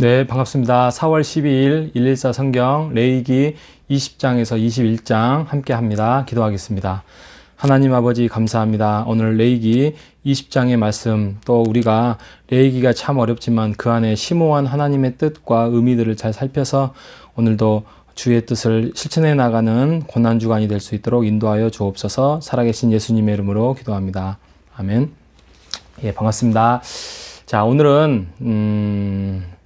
네, 반갑습니다. 4월 12일 114 성경 레이기 20장에서 21장 함께 합니다. 기도하겠습니다. 하나님 아버지 감사합니다. 오늘 레이기 20장의 말씀 또 우리가 레이기가 참 어렵지만 그 안에 심오한 하나님의 뜻과 의미들을 잘 살펴서 오늘도 주의 뜻을 실천해 나가는 고난 주간이 될 수 있도록 인도하여 주옵소서. 살아계신 예수님의 이름으로 기도합니다. 아멘. 예, 반갑습니다. 자, 오늘은 음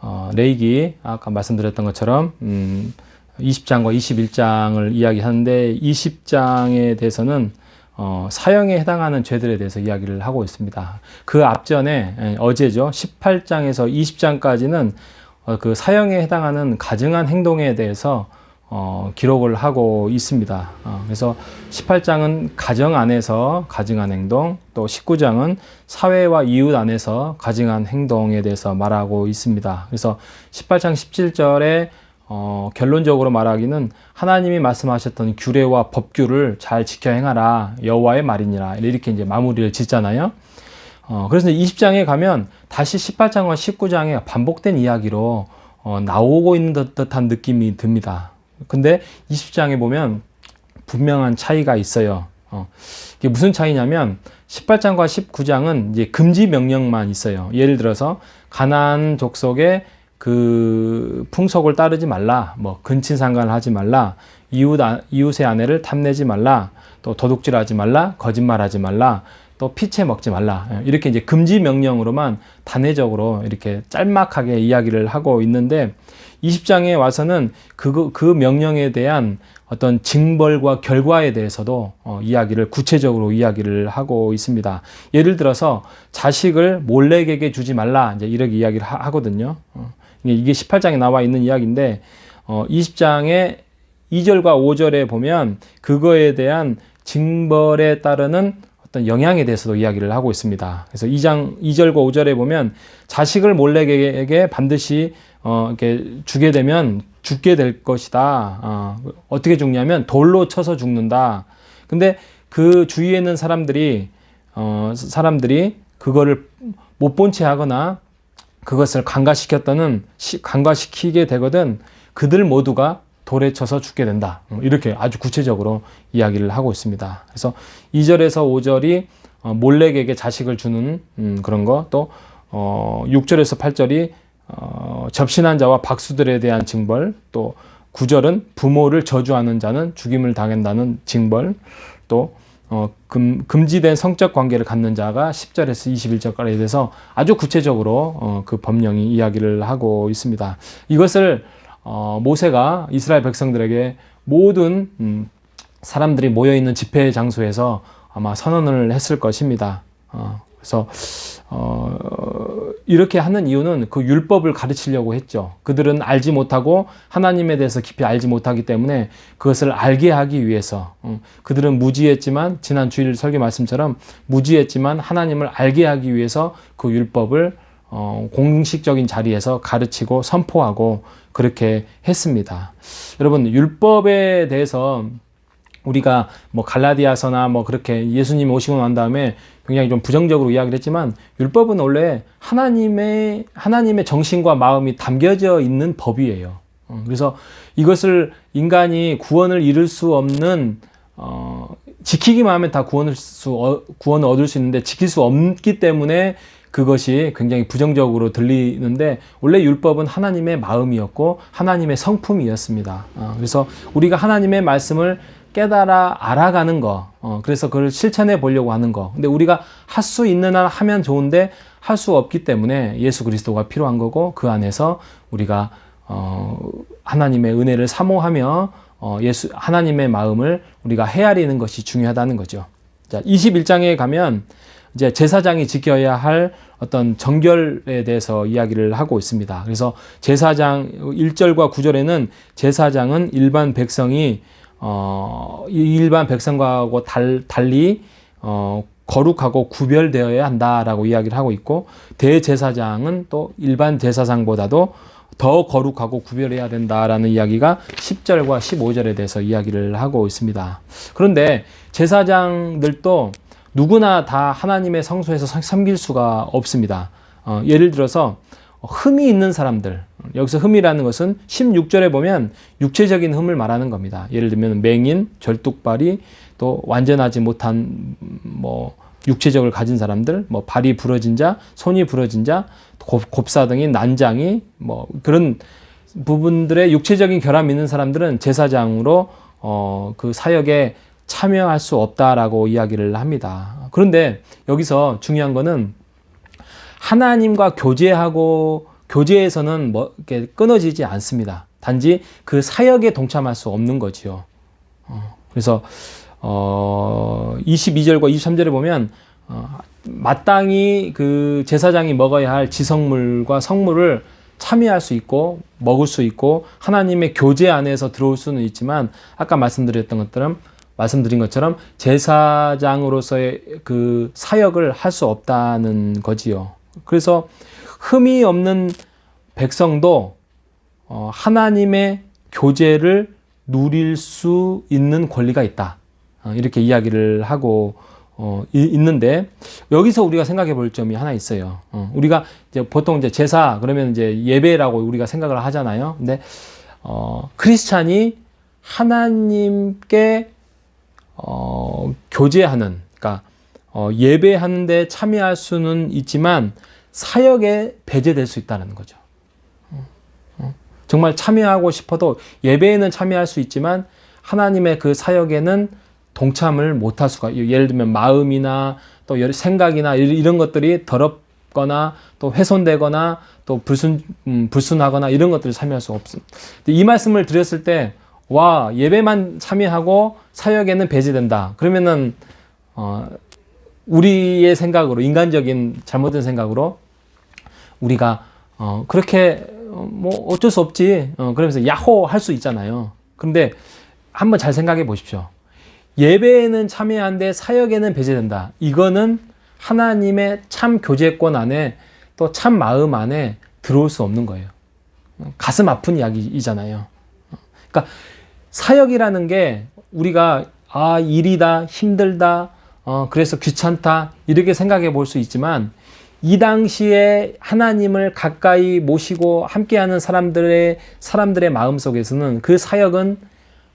어, 레이기 아까 말씀드렸던 것처럼 음, 20장과 21장을 이야기하는데 20장에 대해서는 어, 사형에 해당하는 죄들에 대해서 이야기를 하고 있습니다. 그 앞전에 에, 어제죠 18장에서 20장까지는 어, 그 사형에 해당하는 가증한 행동에 대해서 어, 기록을 하고 있습니다. 어, 그래서 18장은 가정 안에서 가증한 행동, 또 19장은 사회와 이웃 안에서 가증한 행동에 대해서 말하고 있습니다. 그래서 18장 17절에 어, 결론적으로 말하기는 하나님이 말씀하셨던 규례와 법규를 잘 지켜 행하라 여호와의 말이니라 이렇게 이제 마무리를 짓잖아요. 어, 그래서 20장에 가면 다시 18장과 19장에 반복된 이야기로 어, 나오고 있는 듯한 느낌이 듭니다. 근데 20장에 보면 분명한 차이가 있어요. 어, 이게 무슨 차이냐면 18장과 19장은 이제 금지 명령만 있어요. 예를 들어서 가나안 족속의 그 풍속을 따르지 말라, 뭐 근친 상간을 하지 말라, 이웃 이웃의 아내를 탐내지 말라, 또 도둑질하지 말라, 거짓말하지 말라, 또 피채 먹지 말라. 이렇게 이제 금지 명령으로만 단회적으로 이렇게 짤막하게 이야기를 하고 있는데 20장에 와서는 그, 그 명령에 대한 어떤 징벌과 결과에 대해서도 어, 이야기를 구체적으로 이야기를 하고 있습니다. 예를 들어서 자식을 몰래에게 주지 말라. 이제 이렇게 이야기를 하, 거든요. 어, 이게 18장에 나와 있는 이야기인데 어, 20장의 2절과 5절에 보면 그거에 대한 징벌에 따르는 어떤 영향에 대해서도 이야기를 하고 있습니다. 그래서 2장 2절과 5절에 보면 자식을 몰래에게 반드시 어, 이렇게 주게 되면 죽게 될 것이다. 어, 어떻게 죽냐면 돌로 쳐서 죽는다. 근데 그 주위에 있는 사람들이 어, 사람들이 그거를 못 본 채 하거나 그것을 간과시켰다는 간과시키게 되거든 그들 모두가 돌에 쳐서 죽게 된다. 어, 이렇게 아주 구체적으로 이야기를 하고 있습니다. 그래서 2절에서 5절이 어, 몰래에게 자식을 주는 음, 그런 거, 또 어, 6절에서 8절이 어, 접신한 자와 박수들에 대한 징벌, 또 9절은 부모를 저주하는 자는 죽임을 당한다는 징벌, 또 어, 금, 금지된 성적 관계를 갖는 자가 10절에서 21절까지 대해서 아주 구체적으로 어, 그 법령이 이야기를 하고 있습니다. 이것을 어, 모세가 이스라엘 백성들에게 모든 음, 사람들이 모여 있는 집회 장소에서 아마 선언을 했을 것입니다. 어, 그래서 어, 이렇게 하는 이유는 그 율법을 가르치려고 했죠. 그들은 알지 못하고 하나님에 대해서 깊이 알지 못하기 때문에 그것을 알게 하기 위해서 어, 그들은 무지했지만 지난 주일 설교 말씀처럼 무지했지만 하나님을 알게 하기 위해서 그 율법을 어, 공식적인 자리에서 가르치고 선포하고 그렇게 했습니다. 여러분 율법에 대해서 우리가 뭐 갈라디아서나 뭐 그렇게 예수님 오시고 난 다음에 굉장히 좀 부정적으로 이야기를 했지만 율법은 원래 하나님의 하나님의 정신과 마음이 담겨져 있는 법이에요. 어, 그래서 이것을 인간이 구원을 이룰 수 없는 어, 지키기만 하면 다 구원을 수 어, 구원을 얻을 수 있는데 지킬 수 없기 때문에 그것이 굉장히 부정적으로 들리는데 원래 율법은 하나님의 마음이었고 하나님의 성품이었습니다. 어, 그래서 우리가 하나님의 말씀을 깨달아 알아가는 거, 어, 그래서 그걸 실천해 보려고 하는 거. 근데 우리가 할 수 있는 한 하면 좋은데 할 수 없기 때문에 예수 그리스도가 필요한 거고 그 안에서 우리가 어, 하나님의 은혜를 사모하며 어, 예수 하나님의 마음을 우리가 헤아리는 것이 중요하다는 거죠. 자, 21장에 가면 이제 제사장이 지켜야 할 어떤 정결에 대해서 이야기를 하고 있습니다. 그래서 제사장 1절과 9절에는 제사장은 일반 백성이 어, 일반 백성과하고 달, 달리 어, 거룩하고 구별되어야 한다라고 이야기를 하고 있고 대제사장은 또 일반 제사장보다도 더 거룩하고 구별해야 된다라는 이야기가 10절과 15절에 대해서 이야기를 하고 있습니다. 그런데 제사장들도 누구나 다 하나님의 성소에서 섬길 수가 없습니다. 어, 예를 들어서 흠이 있는 사람들. 여기서 흠이라는 것은 16절에 보면 육체적인 흠을 말하는 겁니다. 예를 들면 맹인, 절뚝발이 또 완전하지 못한 뭐 육체적을 가진 사람들, 뭐 발이 부러진 자, 손이 부러진 자, 곱, 곱사등이 난장이 뭐 그런 부분들의 육체적인 결함이 있는 사람들은 제사장으로 어, 그 사역에 참여할 수 없다라고 이야기를 합니다. 그런데 여기서 중요한 거는 하나님과 교제하고 교제에서는 뭐 이렇게 끊어지지 않습니다. 단지 그 사역에 동참할 수 없는 거지요. 어, 그래서 어, 22절과 23절에 보면 어, 마땅히 그 제사장이 먹어야 할 지성물과 성물을 참여할 수 있고 먹을 수 있고 하나님의 교제 안에서 들어올 수는 있지만 아까 말씀드렸던 것처럼 말씀드린 것처럼 제사장으로서의 그 사역을 할 수 없다는 거지요. 그래서 흠이 없는 백성도 어, 하나님의 교제를 누릴 수 있는 권리가 있다. 어, 이렇게 이야기를 하고 어, 이, 있는데 여기서 우리가 생각해 볼 점이 하나 있어요. 어, 우리가 이제 보통 이제 제사 그러면 이제 예배라고 우리가 생각을 하잖아요. 근데 어, 크리스찬이 하나님께 어, 교제하는 그러니까 어, 예배하는데 참여할 수는 있지만 사역에 배제될 수 있다는 거죠. 어, 어. 정말 참여하고 싶어도 예배에는 참여할 수 있지만 하나님의 그 사역에는 동참을 못할 수가 예를 들면 마음이나 또 생각이나 이런 것들이 더럽거나 또 훼손되거나 또 불순 음, 불순하거나 이런 것들을 참여할 수 없습니다. 이 말씀을 드렸을 때 와 예배만 참여하고 사역에는 배제된다. 그러면은 어, 우리의 생각으로 인간적인 잘못된 생각으로 우리가 어, 그렇게 어, 뭐 어쩔 수 없지. 어, 그러면서 야호 할 수 있잖아요. 그런데 한번 잘 생각해 보십시오. 예배에는 참여한데 사역에는 배제된다. 이거는 하나님의 참 교제권 안에 또 참 마음 안에 들어올 수 없는 거예요. 가슴 아픈 이야기이잖아요. 그러니까 사역이라는 게 우리가 아 일이다 힘들다 어 그래서 귀찮다 이렇게 생각해 볼 수 있지만 이 당시에 하나님을 가까이 모시고 함께하는 사람들의 사람들의 마음 속에서는 그 사역은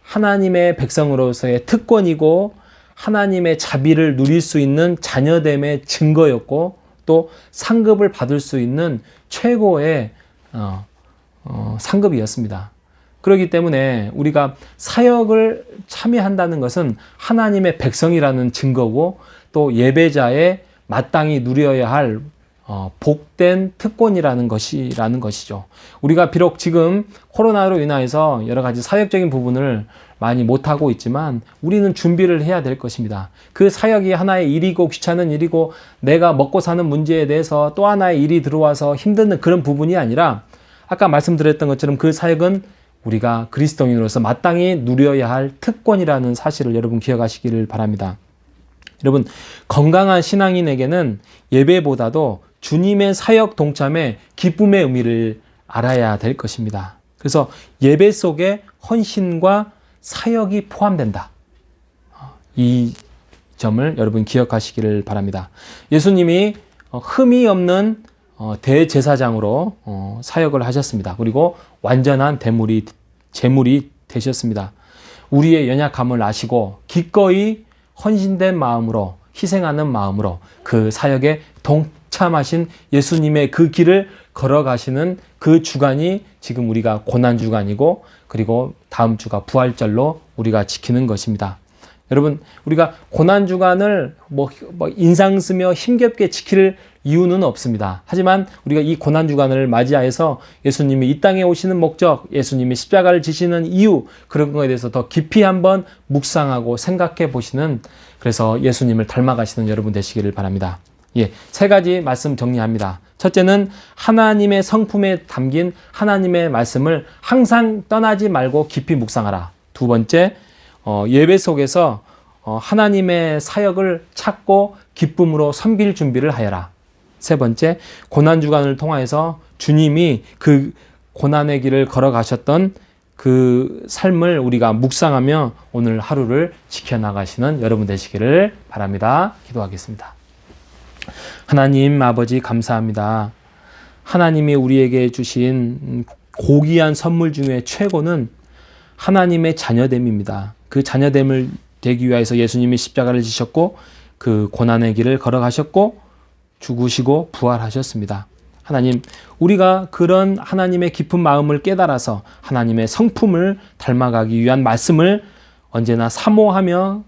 하나님의 백성으로서의 특권이고 하나님의 자비를 누릴 수 있는 자녀됨의 증거였고 또 상급을 받을 수 있는 최고의 어, 어, 상급이었습니다. 그렇기 때문에 우리가 사역을 참여한다는 것은 하나님의 백성이라는 증거고 또 예배자의 마땅히 누려야 할 어, 복된 특권이라는 것이라는 것이죠. 우리가 비록 지금 코로나로 인하여서 여러 가지 사역적인 부분을 많이 못하고 있지만 우리는 준비를 해야 될 것입니다. 그 사역이 하나의 일이고 귀찮은 일이고 내가 먹고 사는 문제에 대해서 또 하나의 일이 들어와서 힘든 그런 부분이 아니라 아까 말씀드렸던 것처럼 그 사역은 우리가 그리스도인으로서 마땅히 누려야 할 특권이라는 사실을 여러분 기억하시기를 바랍니다. 여러분, 건강한 신앙인에게는 예배보다도 주님의 사역 동참에 기쁨의 의미를 알아야 될 것입니다. 그래서 예배 속에 헌신과 사역이 포함된다. 이 점을 여러분 기억하시기를 바랍니다. 예수님이 흠이 없는 어, 대제사장으로 어, 사역을 하셨습니다. 그리고 완전한 대물이 제물이 되셨습니다. 우리의 연약함을 아시고 기꺼이 헌신된 마음으로 희생하는 마음으로 그 사역에 동참하신 예수님의 그 길을 걸어가시는 그 주간이 지금 우리가 고난 주간이고 그리고 다음 주가 부활절로 우리가 지키는 것입니다. 여러분, 우리가 고난 주간을 뭐, 뭐 인상 쓰며 힘겹게 지킬 이유는 없습니다. 하지만 우리가 이 고난 주간을 맞이하여서 예수님이 이 땅에 오시는 목적, 예수님이 십자가를 지시는 이유, 그런 것에 대해서 더 깊이 한번 묵상하고 생각해 보시는 그래서 예수님을 닮아가시는 여러분 되시기를 바랍니다. 예, 세 가지 말씀 정리합니다. 첫째는 하나님의 성품에 담긴 하나님의 말씀을 항상 떠나지 말고 깊이 묵상하라. 두 번째, 어, 예배 속에서 어, 하나님의 사역을 찾고 기쁨으로 섬길 준비를 하여라. 세 번째, 고난 주간을 통하여서 주님이 그 고난의 길을 걸어가셨던 그 삶을 우리가 묵상하며 오늘 하루를 지켜나가시는 여러분 되시기를 바랍니다. 기도하겠습니다. 하나님 아버지 감사합니다. 하나님이 우리에게 주신 고귀한 선물 중에 최고는 하나님의 자녀됨입니다. 그 자녀됨을 되기 위해서 예수님이 십자가를 지셨고 그 고난의 길을 걸어가셨고 죽으시고 부활하셨습니다. 하나님, 우리가 그런 하나님의 깊은 마음을 깨달아서 하나님의 성품을 닮아가기 위한 말씀을 언제나 사모하며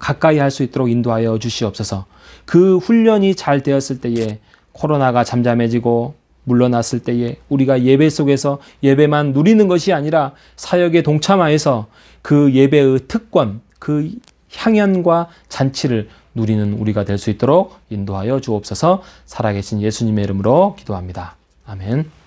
가까이 할 수 있도록 인도하여 주시옵소서. 그 훈련이 잘 되었을 때에 코로나가 잠잠해지고 물러났을 때에 우리가 예배 속에서 예배만 누리는 것이 아니라 사역에 동참하여서 그 예배의 특권, 그 향연과 잔치를 누리는 우리가 될 수 있도록 인도하여 주옵소서 살아계신 예수님의 이름으로 기도합니다. 아멘.